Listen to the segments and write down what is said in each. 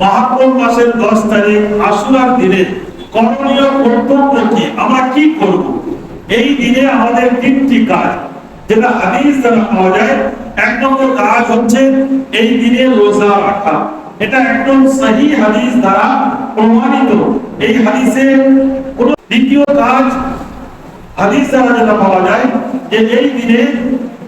মহাপ্রম মাসের দশ তারিখ আশুরার দিনে করণীয় কর্তব্য কি? আমরা কি করব? এই দিনে আমাদের তিনটি কাজ। যেটা হাদিস দ্বারা পাওয়া যায়, এক নম্বর কাজ হচ্ছে এই দিনে রোজা রাখা। এটা একদম সহি হাদিস দ্বারা প্রমাণিত। এই হাদিসে দ্বিতীয় কাজ হাদিস দ্বারা যেটা পাওয়া যায় যে এই দিনে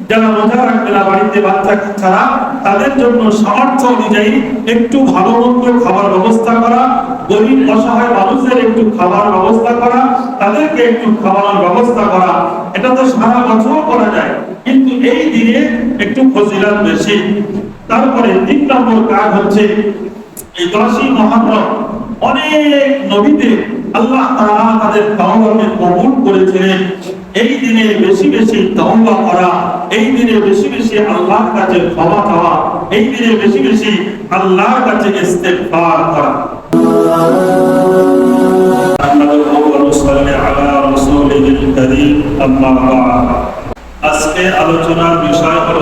যারা রোজা রাখবে না, বাড়িতে বাচ্চা ছাড়া, তাদের জন্য সামর্থ্য অনুযায়ী একটু ভালো মন্দ খাবার ব্যবস্থা করা, গরিব অসহায় মানুষদের একটু খাবার ব্যবস্থা করা, তাদেরকে একটু খাওয়ানোর ব্যবস্থা করা, এটা তো সারা বছর করা যায়। কিন্তু এই দিনে একটু ফজিলত বেশি। তারপরে তিন নম্বর কাজ হচ্ছে এই দশই মহারম। অনেক নবীদের আল্লাহ তাআলা তাদের কবুল করেছিলেন। এই দিনে বেশি বেশি তহবা করা, এই দিনে বেশি বেশি আল্লাহর কাছে ক্ষমা চাওয়া, এই দিনে বেশি বেশি আল্লাহর কাছে ইস্তেগফার করা। আজকে আলোচনার বিষয় হল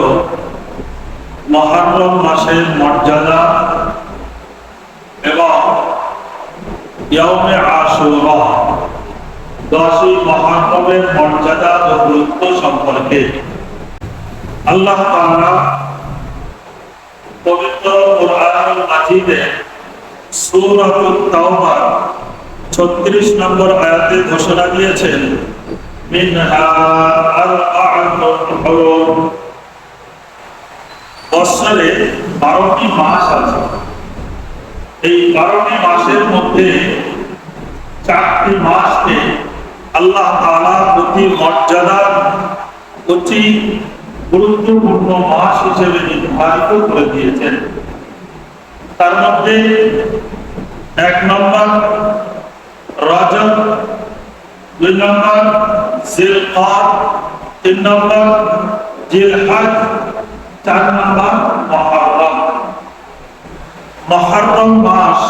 মহারম মাসের মর্যাদা এবং আশুরা। দশই মহানবের মর্যাদা ও গুরুত্ব সম্পর্কে। আল্লাহ তাআলা পবিত্র কোরআনুল মাজিদে সূরাতুত তাওবা 36 নম্বর আয়াতে ঘোষণা দিয়েছেন, মিনহা আরবাআতুন মাস আছে। এই বারোটি মাসের মধ্যে চারটি মাসকে আল্লাহ তাআলা অতি মর্যাদা অতি গুরুত্বপূর্ণ মাস হিসেবে নির্ধারিত করে দিয়েছেন। তার মধ্যে এক নম্বর রজব, দুই নম্বর জিলকাদ, তিন নম্বর জিলহজ, চার নম্বর মহরম। মহরম মাস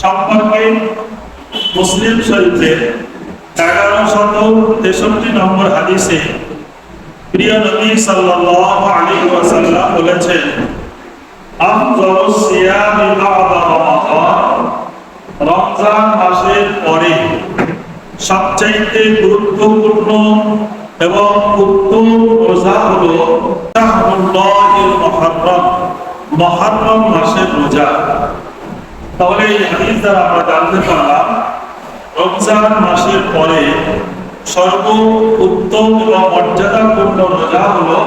সম্পর্কে মুসলিম শরীফের এগারো শত তেষট্টি নম্বর হাদিসে প্রিয় নবী সাল্লাল্লাহু আলাইহি ওয়াসাল্লাম বলেছেন আফজালু সিয়ামি বা'দা রমাদান। রমজান মাসের পরে সবচাইতে গুরুত্বপূর্ণ এবং উত্তম রোজা হলো শাহরুল্লাহিল মুহররম মহরম মাসের রোজা। তাহলে এই হাদিস দ্বারা আমরা জানতে পারলাম রমজান মাসের পরে সর্ব উত্তম এবং মর্যাদাপূর্ণ রোজা হলো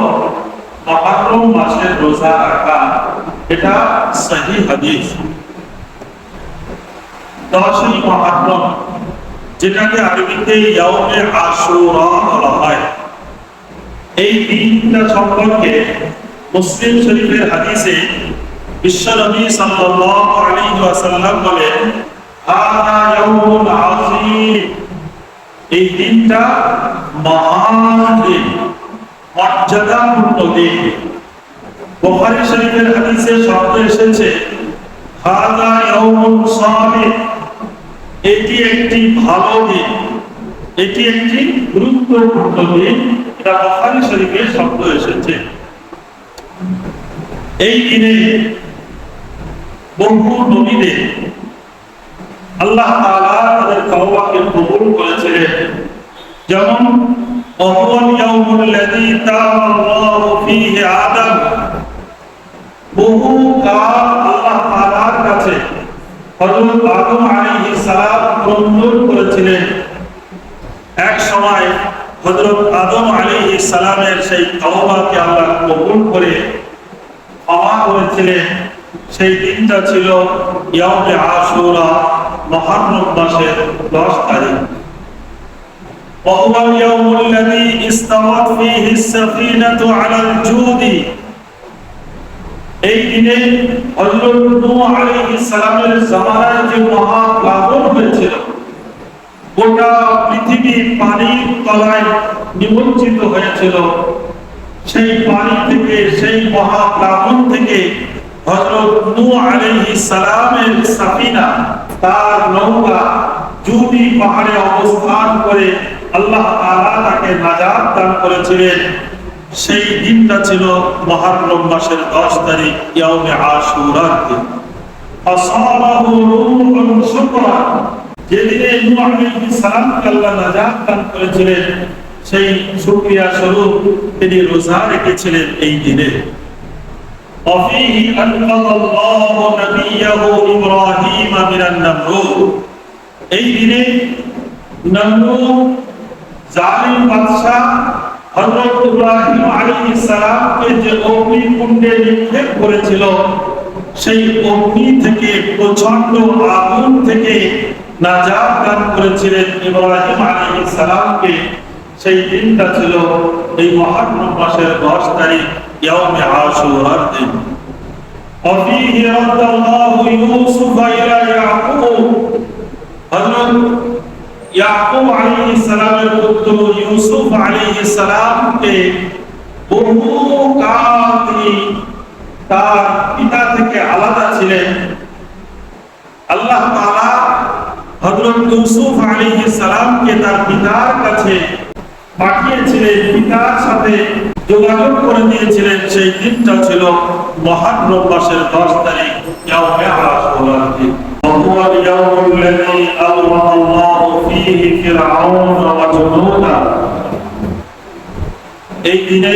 মহরম মাসের রোজা রাখা এটা সহি হাদিস। দশই মহরম, যেটাকে আরবিতে ইয়াউমে আশুরা বলা হয়। এই দিনটা সম্পর্কে মুসলিম শরীফের হাদিসে বিশ্বনবী সাল্লাল্লাহু আলাইহি ওয়াসাল্লাম বলেন এই দিনটা মহান দিন, মর্যাদাপূর্ণ দিন। বুখারী শরীফের হাদিসে শব্দ এসেছে এটি একটি ভালো দিন, এটি একটি গুরুত্বপূর্ণ দিন, এটা বুখারী শরীফে শব্দ এসেছে। এই দিনে বহু নবীদের আল্লাহ তাদের তওবাকে কবুল করেছিলেন যেমন, অহুয়াল ইয়াউমুল লাযী তাবা ফীহি আদম। বহু কাল আল্লাহ তাআলার কাছে হযরত আদম আলাইহিস সালাম মঞ্জুর করেছিলেন। এক সময় হযরত আদম আলাইহিস সালামের সেই তওবাকে আল্লাহ কবুল করে ক্ষমা করেছিলেন। সেই দিনটা ছিল ইয়াউমে আশুরা। মুহররম মাসের 10 তারিখ وهو اليوم الذي استوت فيه السفينة على الجود এই দিনে হযরত নূহ আলাইহিস সালামের জামানায় যে মহা প্লাবন হয়েছিল গোটা পৃথিবী পানির তলায় নিমজ্জিত হয়েছিল সেই পানি থেকে সেই মহা প্লাবন থেকে হযরত নূহ আলাইহিস সালামের সাফিনা তার নৌকা জুটি পাহাড়ে অবস্থান করে আল্লাহ তাআলা তাকে নাজাত দান করেছিলেন। সেই দিনটা ছিল মহররম মাসের 10 তারিখ, ইয়াউমে দিন। আসাবাহু রূহুন শুকরা নূহ আলাইহিস আল্লাহ নাজাত দান করেছিলেন, সেই শুকরিয়া স্বরূপ তিনি রোজা রেখেছিলেন এই দিনে। وفيه أنقذ الله نبيه إبراهيم من النمرود এই দিনে নমরুদ জালিম বাদশাহ হযরত ইব্রাহিম আলাইহিস সালামকে যে অগ্নিকুণ্ডে নিক্ষেপ করেছিল সেই অগ্নি থেকে প্রচন্ড আগুন থেকে নাজাত দান করেছিলেন ইব্রাহিম আলাইহিস সালামকে সেই দিনটা ছিল এই মহারম মাসের 10 তারিখ ইয়াউমে আশুরার দিন وفيه رد الله يوسف إلى يعقوب হযরত ইয়াকুব আলাইহিস সালামের পুত্র ইউসুফ আলাইহিস সালামকে বহু কাল তিনি তার পিতা থেকে আলাদা ছিলেন আল্লাহ তাআলা হযরত ইউসুফ আলাইহিস সালামকে তার পিতার কাছে পাঠিয়েছিলেন পিতার সাথে যোগাযোগ করে দিয়েছিলেন সেই দিনটা ছিল মহারম মাসের 10 তারিখ ইয়াউমে আশুরার দিন وهو اليوم الذي أغرق الله فيه فرعون وجنوده এই দিনে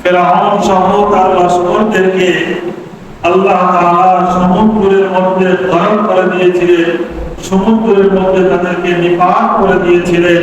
ফেরাউন সহ তার লস্করদেরকে আল্লাহ তাআলা সমুদ্রের মধ্যে ধরণ করে দিয়েছিলেন সমুদ্রের মধ্যে তাদেরকে নিপাত করে দিয়েছিলেন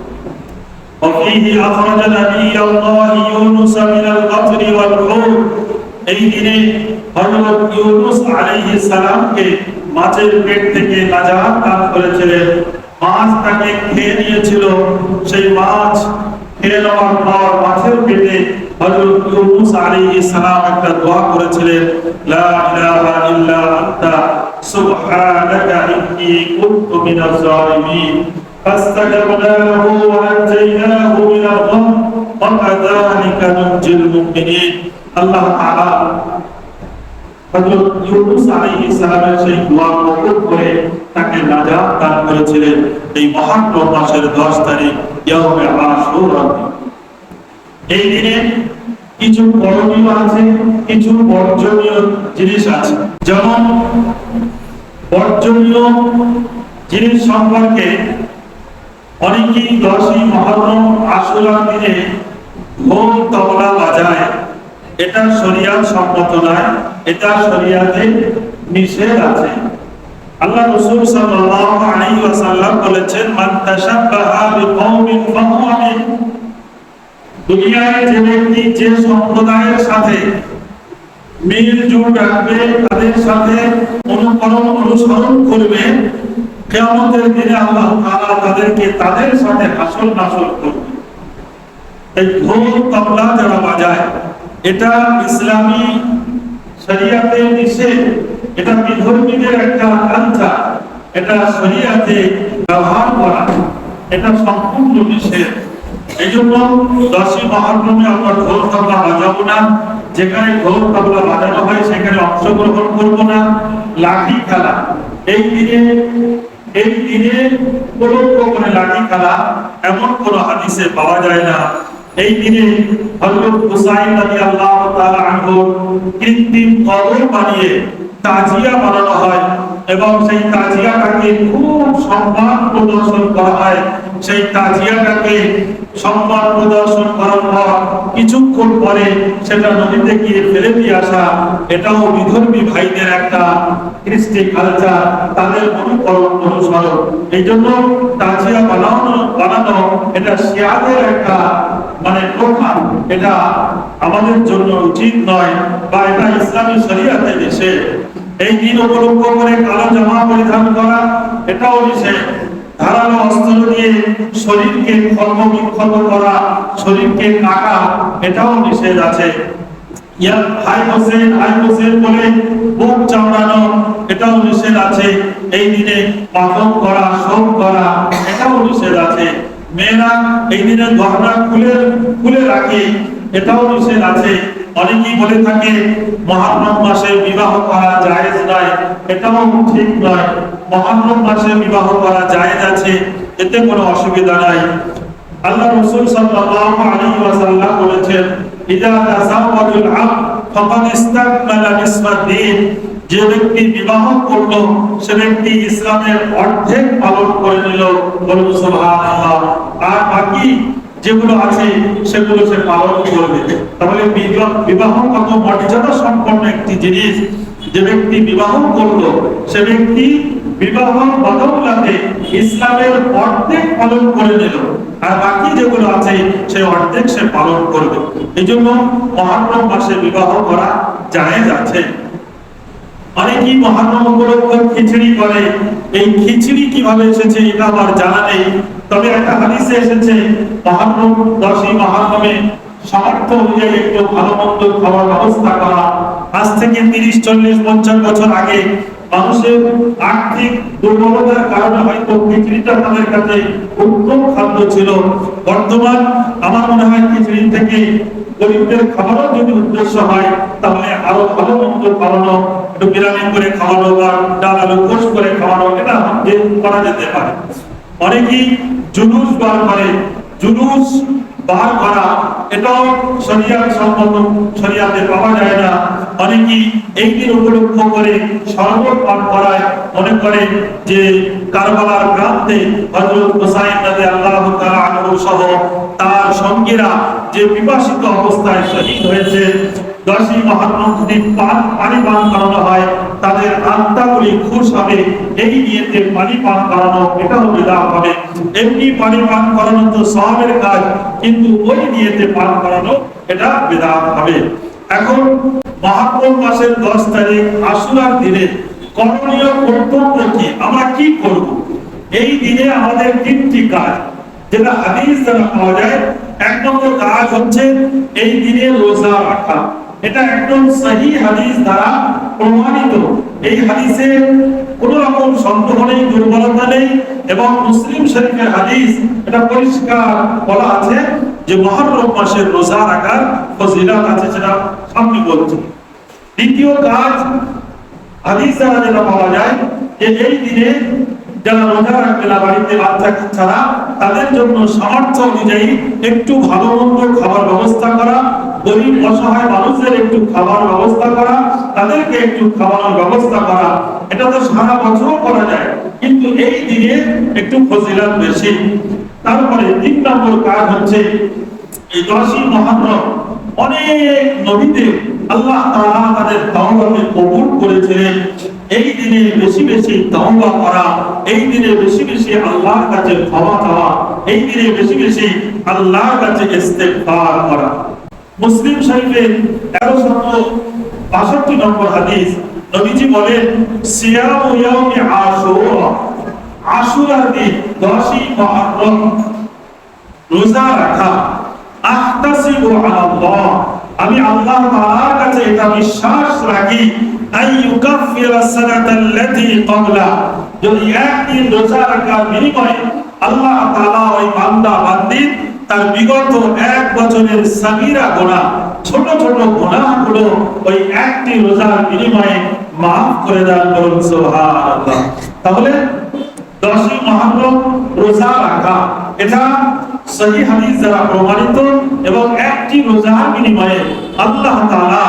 وفيه أخرج نبي الله يونس من القطر والحور এই দিনে হযরত ইউনূস আলাইহিস সালামকে মাছের পেট থেকে নাজাত দান করেছিলেন মাছ তাকে খেয়ে নিয়েছিল সেই মাছ খেয়ে নেওয়ার পর মাছের পেটে হযরত ইউনূস আলাইহিস সালাম একটা দোয়া করেছিলেন লা ইলাহা ইল্লা আনতা সুবহানাকা ইন্নী কুনতু মিনাজ জালিমিন فاستجبنا له ونجيناه من الغم وكذلك ننجي المؤمنين الله تعالى হযরত ইউনূস আলাইহিস সালামের সেই দোয়া কবুল করে তাকে নাজাত দান করেছিলেন এই মহারম মাসের 10 তারিখ ইয়াউমে আশুরা এই দিনে কিছু করণীয় আছে কিছু বর্জনীয় জিনিস আছে যেমন বর্জনীয় জিনিস সম্পর্কে অনেকেই দশই মহরম আশুরার দিনে ঢোল তবলা বাজায়। এটা শরিয়াত সম্মত নয়, এটা শরিয়াতে নিষেধ আছে। আল্লাহ রাসূল সাল্লাল্লাহু আলাইহি ওয়াসাল্লাম বলেছেন, মান তাশাব্বাহা বিকওমিন ফাহুয়া মিন। দুনিয়ায় যে ব্যক্তি যে সম্প্রদায়ের সাথে মিল জোট রাখবে, তাদের সাথে অনুকরণ অনুসরণ করবে দিনে আল্লাহ তাদেরকে তাদের সাথে হাসল নাসল করবে। এই ঢোল তবলা যারা বাজায়, এটা ইসলামী এটা বিধর্মীদের একটা কালচার এটা ব্যবহার করা, এটা সম্পূর্ণ নিষেধ। এই জন্য দশই আমরা ঢোল তবলা বাজাবো না, যেখানে ঢোল তবলা বাজানো হয় সেখানে অংশগ্রহণ করব না, লাঠি খেলা। এই দিনে এই দিনে কোন রকমের লাঠি খেলা এমন কোন হাদিসে পাওয়া যায় না। এই দিনে হযরত হুসাইন রাদিয়াল্লাহু তাআলা আনহু কৃত্রিম কবর বানিয়ে তাজিয়া বানানো হয় এবং সেই তাজিয়াটাকে খুব সম্মান প্রদর্শন করা হয়। সেই তাজিয়াটাকে সম্মান প্রদর্শন করার পর কিছুক্ষণ পরে সেটা নদীতে গিয়ে ফেলে দিয়ে আসা, এটাও বিধর্মী ভাইদের একটা কৃষ্টি কালচার তাদের অনুকরণ অনুসরণ এই জন্য তাজিয়া বানানো বানানো এটা শিয়াদের একটা মানে প্রথা এটা আমাদের জন্য উচিত নয় বা এটা ইসলামী শরিয়াতে দেশে এই দিন উপলক্ষ করে কালো জামা পরিধান করা, এটাও নিষেধ। ধারালো অস্ত্র দিয়ে শরীরকে বিক্ষত করা, শরীরকে কাটা, এটাও নিষেধ আছে। ইয়া হাই হোসেন হাই হোসেন বলে বুক চামড়ানো, এটাও নিষেধ আছে। এই দিনে করা, শোক করা, এটাও নিষেধ আছে। মেয়েরা এই দিনে গহনা খুলে খুলে রাখে, এটাও নিষেধ আছে। অনেকেই বলে থাকে, মহারম মাসে বিবাহ করা জায়েজ নয়। এটাও ঠিক নয়। মহারম মাসে বিবাহ করা জায়েজ আছে, এতে কোনো অসুবিধা নাই। আল্লাহ রাসূল সাল্লাল্লাহু আলাইহি ওয়াসাল্লাম বলেছেন, ইদা তাসাওয়াজুল আবদ, ফাকাদ ইস্তাকমালা নিসফাদ দ্বীন যে ব্যক্তি বিবাহ করল, সে ব্যক্তি ইসলামের অর্ধেক পালন করে নিল। বলুন সুবহানাল্লাহ। আর বাকি যেগুলো আছে, সেগুলো সে পালন করবে। তাহলে বিবাহ কত মর্যাদা সম্পন্ন একটি জিনিস? যে ব্যক্তি বিবাহ করল, সে ব্যক্তি বিবাহ বদৌলাতে ইসলামের অর্ধেক পালন করে নিল। আর বাকি যেগুলো আছে সে অর্ধেক সে পালন করবে। এই জন্য মহারম মাসে বিবাহ করা জায়েজ আছে। অনেকেই মহারম খিচড়ি করে। এই খিচড়ি কীভাবে এসেছে এটা আমার জানা নেই। তবে একটা হাদিসে এসেছে মহারম দশই মহারমে সামর্থ্য অনুযায়ী একটু ভালো মন্দ খাবার ব্যবস্থা করা। আজ থেকে তিরিশ, চল্লিশ, পঞ্চাশ বছর আগে মানুষের আর্থিক দুর্বলতার কারণে হয়তো তাদের কাছে উত্তম খাদ্য ছিল। বর্তমান আমার মনে হয় খিচড়ি থেকে গরিবদের খাবারও যদি উদ্দেশ্য হয়, তাহলে আরও ভালো মন্দ খাওয়ানো, একটু বিরানি করে খাওয়ানো বা ডাল আলু কোষ করে খাওয়ানো, এটা করা যেতে পারে। অনেকেই জুলুস বার করে। জুলুস বার করা, এটাও শরিয়ার সম্মত শরিয়াতে পাওয়া যায় না। অনেকেই এই দিন উপলক্ষ করে শরবত করায় মনে করে যে কারবালার প্রান্তে হযরত হুসাইন আনহু সহ তার সঙ্গীরা যে অবস্থায় শহীদ হয়েছে, দশই পান, পানি করানো হয়, তাদের আত্মাগুলি খুশ হবে, এই পানি পান করানো এটাও হবে। এমনি পানি পান করানো তো সবের কাজ, কিন্তু ওই নিয়েতে পান করানো, এটা বিধান হবে। এখন মহারম মাসের দশ তারিখ আশুরার দিনে করণীয় কর্তব্য কি? আমরা কি করব? এই দিনে আমাদের তিনটি কাজ। যেটা হাদিস দ্বারা পাওয়া যায়, এক নম্বর কাজ হচ্ছে এই দিনে রোজা রাখা। এটা একদম সহি হাদিস দ্বারা প্রমাণিত। এই হাদিসে কোনো রকম সন্দেহ নেই, দুর্বলতা নেই এবং মুসলিম শরীফের হাদিস এটা পরিষ্কার বলা আছে যে মহরম মাসের রোজা রাখার ফজিলত আছে সেটা সামনে বলছি। দ্বিতীয় কাজ, হাদিস দ্বারা যেটা পাওয়া যায় যে এই দিনে যারা রোজা রাখবে না, বাড়িতে বাচ্চা তাদের জন্য সামর্থ্য অনুযায়ী একটু ভালো মন্দ খাবার ব্যবস্থা করা, গরিব অসহায় মানুষদের একটু খাবার ব্যবস্থা করা, তাদেরকে একটু খাওয়ানোর ব্যবস্থা করা, এটা তো সারা বছরও করা যায়। কিন্তু এই দিনে একটু ফজিলত বেশি। তারপরে তিন নম্বর কাজ হচ্ছে এই দশই মহারম। অনেক নবীদের আল্লাহ তাআলা তাদের তাওবাকে কবুল করেছিলেন। এই দিনে বেশি বেশি তাওবা করা, এই দিনে বেশি বেশি আল্লাহর কাছে ক্ষমা চাওয়া, এই দিনে বেশি বেশি আল্লাহর কাছে ইস্তেগফার করা। মুসলিম শরীফের 1362 নম্বর হাদিস, নবীজি বলেন, সিয়াম ইয়াউমি আশুরা। আশুরার দিন 10ই মুহররম রোজা রাখা। আমি আল্লাহ তাআলার কাছে এটা বিশ্বাস রাখি। ক্বাবলা। যদি একদিন রোজা রাখার বিনিময়ে আল্লাহ তাআলা ওই বান্দা তার বিগত এক বছরের সাগীরা গুনাহ ছোট ছোট গুনাহগুলো ওই একটি রোজার বিনিময়ে মাফ করে দেন সুবহানাল্লাহ। তাহলে দশই মহরম রোজা রাখা এটা সহি হাদিস দ্বারা প্রমাণিত এবং একটি রোজার বিনিময়ে আল্লাহ তাআলা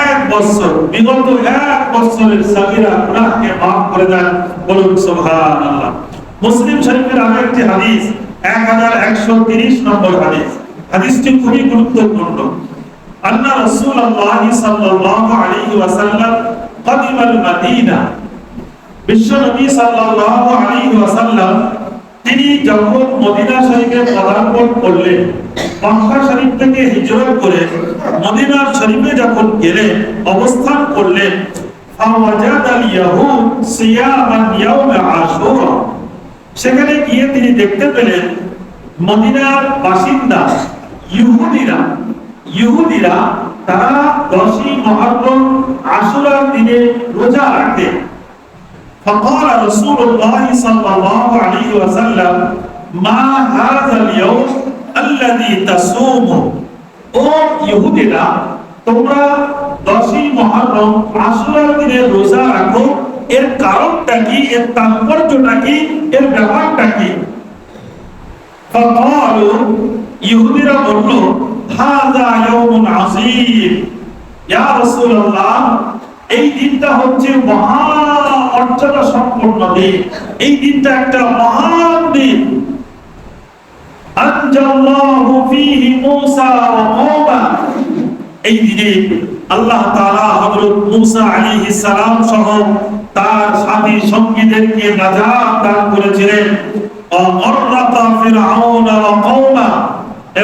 এক বছর বিগত এক বছরের সাগিরা গুনাহকে মাফ করে দেন বলুন সুবহানাল্লাহ মুসলিম শরীফের আরো একটি হাদিস 1130 নম্বর হাদিস হাদিসটি খুবই গুরুত্বপূর্ণ আন্না রাসূলুল্লাহ সাল্লাল্লাহু আলাইহি ওয়াসাল্লাম قدم المدينه বিশ্ব নবী সাল্লাল্লাহু আলাইহি ওয়াসাল্লাম, তিনি যখন মদিনা শরীফে পদার্পণ করলেন। মক্কা শরীফ থেকে হিজরত করে শরীফে যখন অবস্থান করলেন সেখানে গিয়ে তিনি দেখতে পেলেন মদিনার বাসিন্দা ইহুদিরা। ইহুদিরা তারা দশই আশুরার দিনে রোজা রাখে। فقال رسول الله صلى الله عليه وسلم ما هذا اليوم الذي تصوم ও ইহুদিরা তোমরা দশই মহরম আশুরার দিনে রোজা রাখো এর কারণটা কি এর তাৎপর্যটা কি এর ব্যাপারটা কি فقالوا ইহুদিরা বলল হাযা ইয়াউমুন আযীম ইয়া রাসূলুল্লাহ এই দিনটা হচ্ছে মহা মর্যাদা সম্পন্ন দিন। এই দিনটা একটা মহান দিন। আনজাল্লাহু ফীহি মূসা ওয়া কওমা এই দিনে আল্লাহ তাআলা হযরত মূসা আলাইহিস সালাম সহ তার সাথী সঙ্গীদেরকে নাজাত দান করেছিলেন। অমররাতা ফিরআউন ওয়া কওমা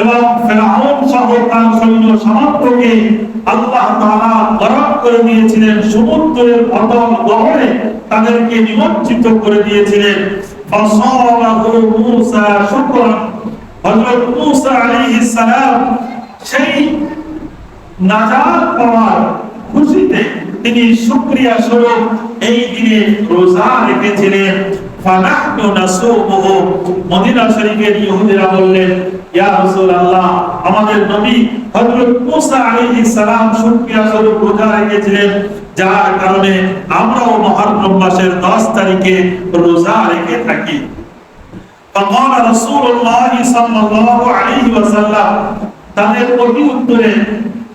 এবং ফেরাউন সহ তার সৈন্য সামন্তকে আল্লাহ তাআলা বরফ করে দিয়েছিলেন, সমুদ্রের অতল গহরে তাদেরকে নিমজ্জিত করে দিয়েছিলেন। সেই নাজাত পাওয়ার খুশিতে তিনি শুকরিয়া স্বরূপ এই দিনে রোজা রেখেছিলেন। ফানাহনু নাসুমুহু মদিনা শরীফের ইহুদিরা বললেন ইয়া রাসূলুল্লাহ আমাদের নবী হযরত মুসা আলাইহিস সালাম শুকরিয়া স্বরূপ রোজা রেখেছিলেন যার কারণে আমরাও মুহররম মাসের 10 তারিখে রোজা রেখে থাকি فقال رسول الله صلى الله عليه وسلم তাদের প্রতি উত্তরে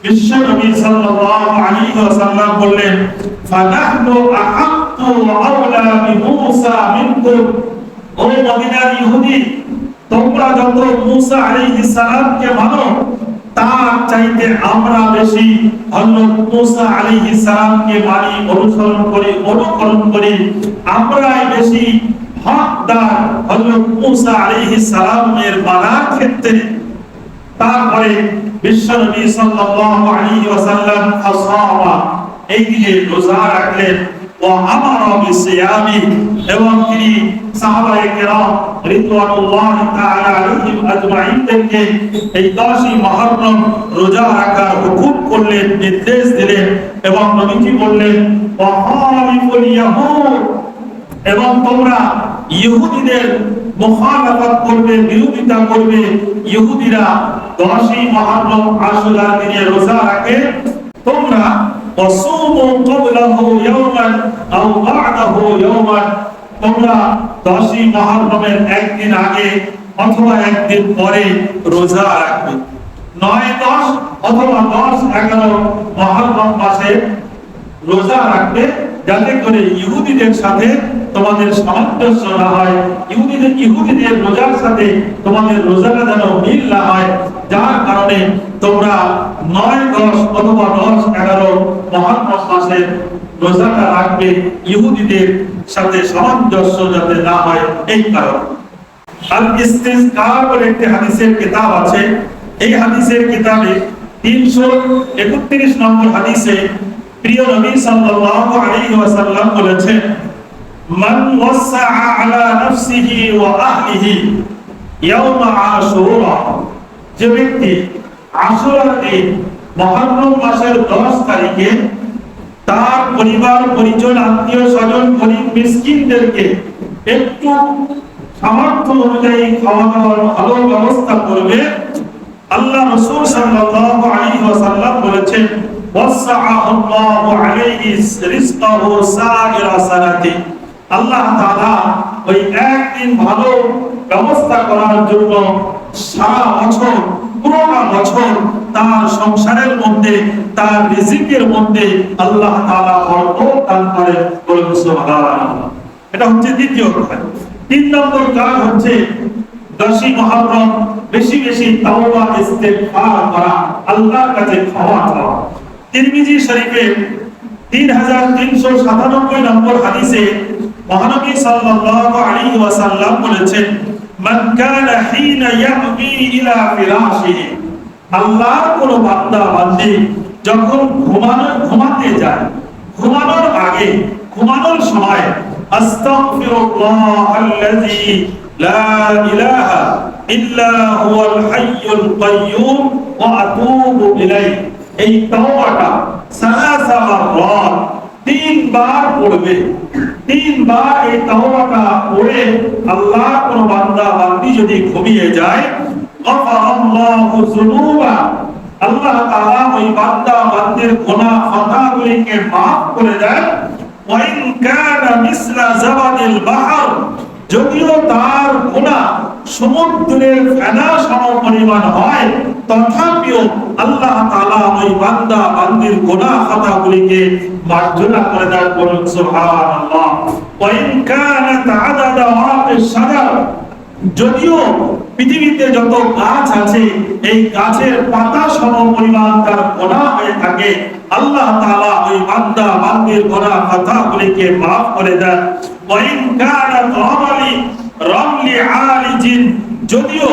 বিশ্ব নবী সাল্লাল্লাহু আলাইহি ওয়াসাল্লাম বললেন ফানাহনু আহাক্কু তোমরা যত মূসা আলাইহিস সালামকে মানো, তার চাইতে আমরা বেশি হযরত মূসা আলাইহিস সালামকে মানি, অনুসরণ করি, অনুকরণ করি। আমরাই বেশি হকদার হযরত মূসা আলাইহিস সালামের মানার ক্ষেত্রে। তারপরে বিশ্বনবী সাল্লাল্লাহু আলাইহি ওয়াসাল্লাম ফাসামা এই দিনে রোজা রাখলেন। এবং তিনি সাহাবায়ে কেরাম রিদওয়ানুল্লাহ তাআলা আলাইহিম আজমাইনদেরকে এই 10ই মুহররম রোজা রাখার হুকুম করলেন, নির্দেশ দিলেন এবং নবীজি বললেন এবং তোমরা ইহুদিদের মুখালাফত করবে, বিরোধিতা করবে। ইহুদিরা দশই মুহররম আশুরা দিনে রোজা রাখে। তোমরা ওয়াসুমু قبله يوما আও بعده يوما. তোমরা দশই মহরমের একদিন আগে অথবা একদিন পরে রোজা রাখবে। নয় দশ অথবা দশ এগারো মহরম মাসে রোজা রাখবে। যাতে করে ইহুদিদের সাথে তোমাদের সামঞ্জস্য না হয়, ইহুদিদের ইহুদিদের রোজার সাথে তোমাদের রোজাটা যেন মিল না হয়, যার কারণে তোমরা নয় দশ অথবা দশ এগারো মহাত্মা মাসের রোজাটা রাখবে ইহুদিদের সাথে সামঞ্জস্য যাতে না হয় এই কারণ। আর ইস্তিসকার বলে একটি হাদিসের কিতাব আছে। এই হাদিসের কিতাবে তিনশো একত্রিশ নম্বর হাদিসে প্রিয় নবী সাল্লাল্লাহু আলাইহি ওয়াসাল্লাম বলেছেন, মান ওয়াসআ আলা নাফসিহি ওয়া আহলিহি ইয়াউম আশুরা। যে ব্যক্তি আশুরার দিন মুহররম মাসের 10 তারিখে তার পরিবার, পরিজন, আত্মীয় স্বজন, গরিব, মিসকিনদেরকে একটু সামর্থ্য অনুযায়ী খাওয়া দাওয়ার ভালো ব্যবস্থা করবে। আল্লাহ রসুল সাল্লাল্লাহু আলাইহি ওয়াসাল্লাম বলেছেন আল্লাহু ওই একদিন ভালো ব্যবস্থা করার জন্য সারা বছর, পুরোটা বছর তার সংসারের মধ্যে, তার রিজিকের মধ্যে আল্লাহ দান এটা হচ্ছে দ্বিতীয় কাজ তিন নম্বর কাজ হচ্ছে দশই মহরম বেশি বেশি তাওবা, ইস্তেগফার করা, আল্লাহর কাছে ক্ষমা চাওয়া। তিরমিজি শরীফে 3397 নম্বর হাদিসে মহানবী সাল্লাল্লাহু আলাইহি ওয়াসাল্লাম বলেছেন, মান কানা হিনা ইয়াবি ইলা ফিরাশিহি আল্লাহর কোন বান্দা বান্দি যখন ঘুমানো, ঘুমাতে যায়, ঘুমানোর আগে, ঘুমানোর সময়, আস্তাগফিরুল্লাহ আল্লাযী লা ইলাহা ইল্লা হুয়াল হাইয়ুল কাইয়্যুম ওয়া আতুবু ইলাইহি এই তাওবাটা সালাসা মাররাত। তিনবার পড়বে। তিনবার এই তাওবাটা পড়ে আল্লাহ কোন বান্দা বান্দি যদি ঘুমিয়ে যায়, গফারাল্লাহু যুনুবা। আল্লাহ তাআলা ওই বান্দা বান্দির গুনাহ খাতাগুলিকে maaf করে দেন। ওয়াইন কানা মিসলা জাবাদিল বাহর। যদিও তার গুনাহ সমুদ্রের ফেনা সম পরিমাণ হয়, তথাপিও আল্লাহ তালা ওই বান্দা, বান্দির গোনা খাতাগুলিকে মার্জনা করে দেন বলুন সুবহানাল্লাহ। ওয়াইন কানাত আদাদা ওয়াকিস সাজার যদিও পৃথিবীতে যত গাছ আছে, এই গাছের পাতা সম পরিমাণ তার গোনা হয়ে থাকে। আল্লাহ তাআলা ওই বান্দা, বান্দির গোনা কথাগুলিকে maaf করে দেন। ওয়াইন কানা রামালি রামলি আলিজিন যদিও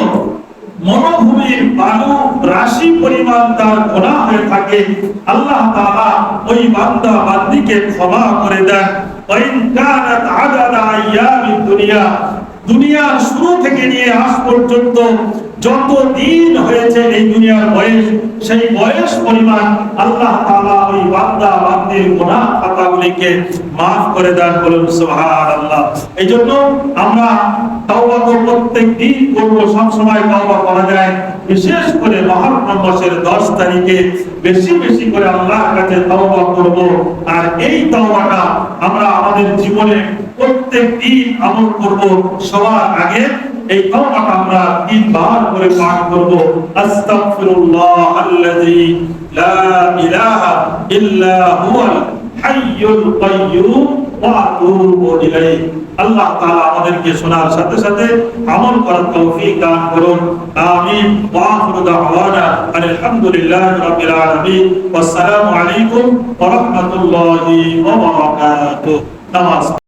মরুভূমির বালু রাশি পরিমাণ তার গোনা হয়ে থাকে, আল্লাহ তাআলা ওই বান্দা, বান্দিকে ক্ষমা করে দেন। ওয়াইন কানাত আদাদা আইয়ামিদ দুনিয়া দুনিয়ার শুরু থেকে নিয়ে আজ পর্যন্ত যত দিন হয়েছে এই দুনিয়ার বয়স, সেই বয়স পরিমাণ আল্লাহ তাআলা ওই বান্দা, বান্দির গুনাহ খাতাগুলিকে maaf করে দেন বলুন সুবহানাল্লাহ। এইজন্য আমরা তাওবা তো প্রত্যেক দিন করব সব সময় তাওবা করা যায়। বিশেষ করে মহররম মাসের 10 তারিখে বেশি বেশি করে আল্লাহর কাছে তাওবা করব। আর এই তাওবাটা আমরা আমাদের জীবনে প্রত্যেক দিন আমল করব। সবার আগে এই তাওবাটা আমরা তিনবার করে পাঠ করব। আস্তাগফিরুল্লাহ আল্লাযী লা ইলাহা ইল্লা হুয়াল হাইয়ুল কাইয়্যুম আল্লাহ তাআলা আমাদেরকে শোনার সাথে সাথে আমল করার তৌফিক দান করুন। আমিন। ওয়া আখিরু দাওয়ানা আলহামদুলিল্লাহি রাব্বিল আলামিন। ওয়াসসালামু আলাইকুম ওয়া রাহমাতুল্লাহি ওয়া বারাকাতুহু। নামাজ